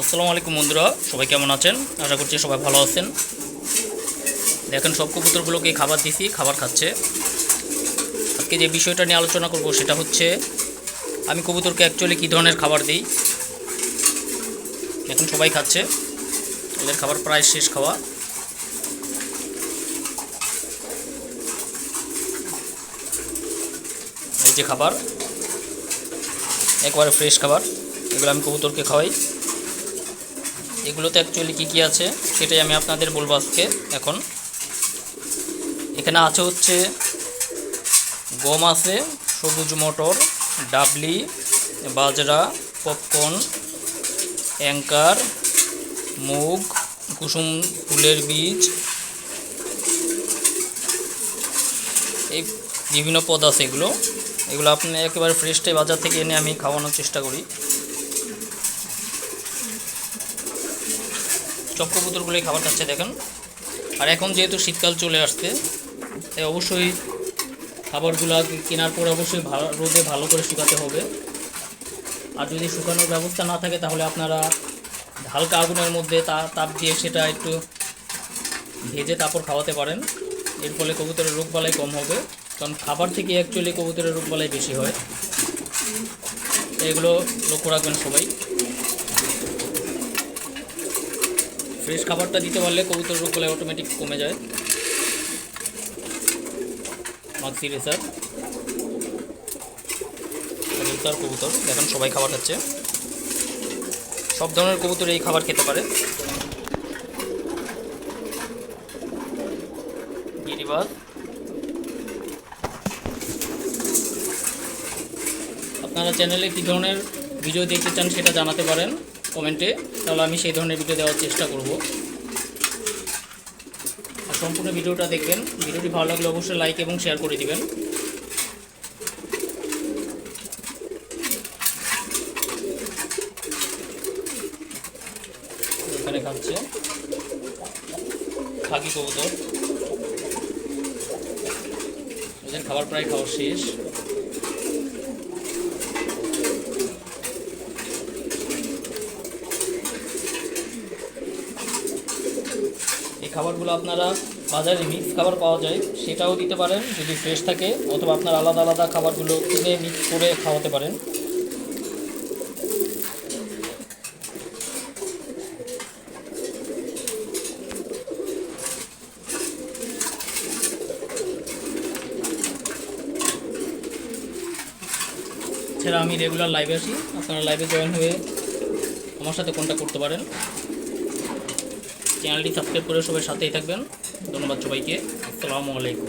আসসালামু আলাইকুম বন্ধুরা, সবাই কেমন আছেন? আশা করছি সবাই ভালো আছেন। দেখেন, সব কবুতরগুলোকে খাবার দিছি, খাবার খাচ্ছে। আজকে যে বিষয়টা নিয়ে আলোচনা করব সেটা হচ্ছে, আমি কবুতরকে অ্যাকচুয়ালি কী ধরনের খাবার দিই? এখন সবাই খাচ্ছে। এদের খাবার প্রায় শেষ খাওয়া। এই যে খাবার, একবারে ফ্রেশ খাবার, এগুলো আমি কবুতরকে খাওয়াই। এগুলোতে অ্যাকচুয়ালি কী কী আছে, সেটাই আমি আপনাদের বলব আজকে, এখন। এখানে আছে হচ্ছে গম আছে, সবুজ মটর, ডাবলি, বাজরা, পপকর্ন, অ্যাঙ্কার, মুগ, কুসুম ফুলের বীজ। এই বিভিন্ন পদ আছে এগুলো। এগুলো আপনি একেবারে ফ্রেশটাই বাজার থেকে এনে আমি খাওয়ানোর চেষ্টা করি। চপ কবুতরগুলোই খাবার খাচ্ছে, দেখেন। আর এখন যেহেতু শীতকাল চলে আসছে, তাই অবশ্যই খাবারগুলো কেনার পর অবশ্যই ভালো রোদে ভালো করে শুকাতে হবে। আর যদি শুকানোর ব্যবস্থা না থাকে, তাহলে আপনারা হালকা আগুনের মধ্যে তা, তাপ দিয়ে সেটা একটু ভেজে তারপর খাওয়াতে পারেন। এর ফলে কবুতরের রোগবালাই কম হবে, কারণ খাবার থেকে অ্যাকচুয়ালি কবুতরের রোগবালাই বেশি হয়। এগুলো লক্ষ্য রাখবেন সবাই। ফ্রেশ খাবারটা দিতে পারলে কবুতর রোগবালাই অটোমেটিক কমে যায়। মাক্সি কবুতর দেখেন সবাই খাবার খাচ্ছে। সব ধরনের কবুতর এই খাবার খেতে পারে। আপনারা চ্যানেলে কী ধরনের ভিডিও দেখতে চান সেটা জানাতে পারেন। কমেন্টে, তাহলে আমি সেই ধরনের ভিডিও দেওয়ার চেষ্টা করব। আর সম্পূর্ণ ভিডিওটা দেখবেন। ভিডিওটি ভালো লাগলে অবশ্যই লাইক এবং শেয়ার করে দিবেন। এখানে খাচ্ছে। খাকি কবুতর। খাবার প্রায় খাওয়া শেষ। খাবারগুলো আপনারা বাজারে মিক্স খাবার পাওয়া যায়, সেটাও দিতে পারেন, যদি ফ্রেশ থাকে, অথবা আপনার আলাদা আলাদা খাবারগুলো কিনে মিক্স করে খাওয়াতে পারেন। এছাড়া আমি রেগুলার লাইভে আসি, আপনারা লাইভে জয়েন হয়ে আমার সাথে কন্ট্যাক্ট করতে পারেন। চ্যানেলটি সাবস্ক্রাইব করে সবাই সাথেই থাকবেন। ধন্যবাদ সবাইকে। আসসালামু আলাইকুম।